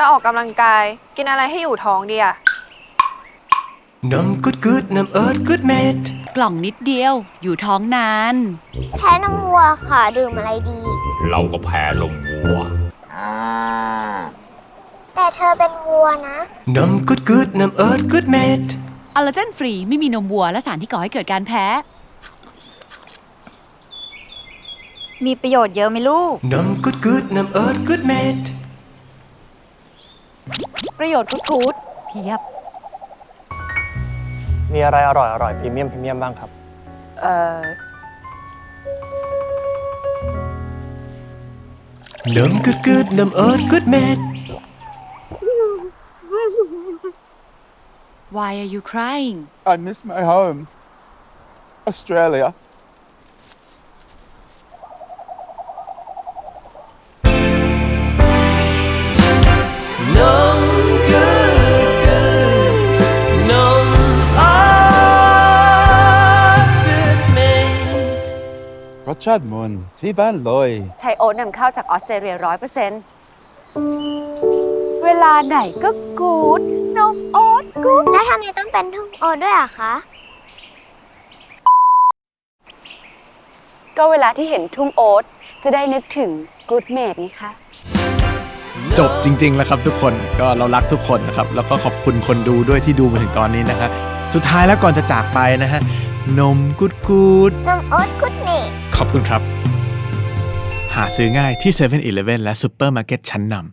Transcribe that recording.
จะออกกำลังกาย กินอะไรให้อยู่ท้องดีอะนมกุดกุดน้ำเอิร์ดกุดเม็ดกล่องนิดเดียว อยู่ท้องนาน แพ้นมวัวค่ะดื่มอะไรดี เราก็แพ้ลมวัว แต่เธอเป็นวัวนะ นมกุดกุดน้ำเอิร์ดกุดเม็ดอลลาเจนฟรีไม่มีนมวัวและสารที่ก่อให้เกิดการแพ้ มีประโยชน์เยอะไหมลูก นมกุดกุดน้ำเอิร์ดกุดเม็ด ประโยชน์กูดกูดเพียบ มีอะไรอร่อยอร่อยพรีเมียมพรีเมียมบ้างครับ เอ่อนมกุดกุดน้ำเอิร์ดกุดเม็ด Why are you crying I miss my home. Australia. Rochard Mun, T-Ban Loy. ใช้โอ๊ตนำเข้าจากออสเตรเลียร้อยเปอร์เซ็นต์เวลาไหนก็กูดนมโอ๊ตกูดแล้วทำไมต้องเป็นทุ่งโอด้วยอะคะ ก็เวลาที่เห็นทุ่งโอ๊ตจะได้นึกถึงกูดเมดไงคะ จบจริงๆแล้วครับทุกคนก็เรารักทุกคนนะครับ แล้วก็ขอบคุณคนดูด้วยที่ดูมาถึงตอนนี้นะฮะสุดท้ายแล้วก่อนจะจากไปนะฮะนมกุดกูดนมโอ๊ตกุดเมด ขอบคุณครับ หาซื้อง่ายที่7 e เ e ่ e อและซูเปอร์มาร์เก็ตชั้นนำ